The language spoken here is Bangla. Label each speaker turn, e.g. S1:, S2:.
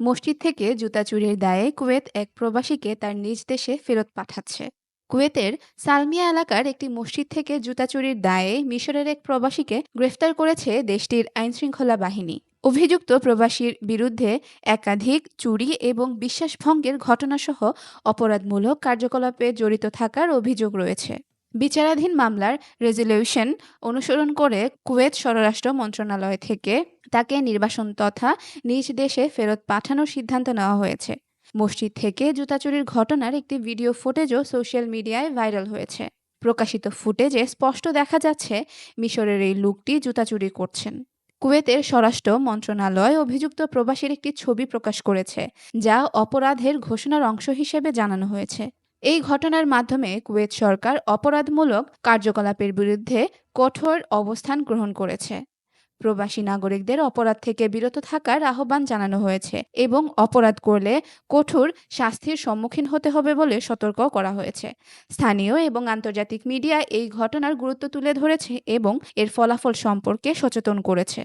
S1: মসজিদ থেকে জুতা চুরির দায়ে কুয়েত এক প্রবাসীকে তার নিজ দেশে ফেরত পাঠাচ্ছে। কুয়েতের সালমিয়া এলাকার একটি মসজিদ থেকে জুতা চুরির দায়ে মিশরের এক প্রবাসীকে গ্রেফতার করেছে দেশটির আইনশৃঙ্খলা বাহিনী। অভিযুক্ত প্রবাসীর বিরুদ্ধে একাধিক চুরি এবং বিশ্বাসভঙ্গের ঘটনাসহ অপরাধমূলক কার্যকলাপে জড়িত থাকার অভিযোগ রয়েছে। বিচারাধীন মামলার রেজলিউশন অনুসরণ করে কুয়েত স্বরাষ্ট্র মন্ত্রণালয় থেকে তাকে নির্বাসন তথা নিজ দেশে ফেরত পাঠানোর সিদ্ধান্ত নেওয়া হয়েছে। মসজিদ থেকে জুতা চুরির ঘটনার একটি ভিডিও ফুটেজও সোশ্যাল মিডিয়ায় ভাইরাল হয়েছে। প্রকাশিত ফুটেজে স্পষ্ট দেখা যাচ্ছে, মিশরের এই লুকটি জুতা চুরি করছেন। কুয়েতের স্বরাষ্ট্র মন্ত্রণালয় অভিযুক্ত প্রবাসীর একটি ছবি প্রকাশ করেছে, যা অপরাধের ঘোষণার অংশ হিসেবে জানানো হয়েছে। এই ঘটনার মাধ্যমে কুয়েত সরকার অপরাধমূলক কার্যকলাপের বিরুদ্ধে কঠোর অবস্থান গ্রহণ করেছে। প্রবাসী নাগরিকদের অপরাধ থেকে বিরত থাকার আহ্বান জানানো হয়েছে এবং অপরাধ করলে কঠোর শাস্তির সম্মুখীন হতে হবে বলে সতর্ক করা হয়েছে। স্থানীয় এবং আন্তর্জাতিক মিডিয়া এই ঘটনার গুরুত্ব তুলে ধরেছে এবং এর ফলাফল সম্পর্কে সচেতন করেছে।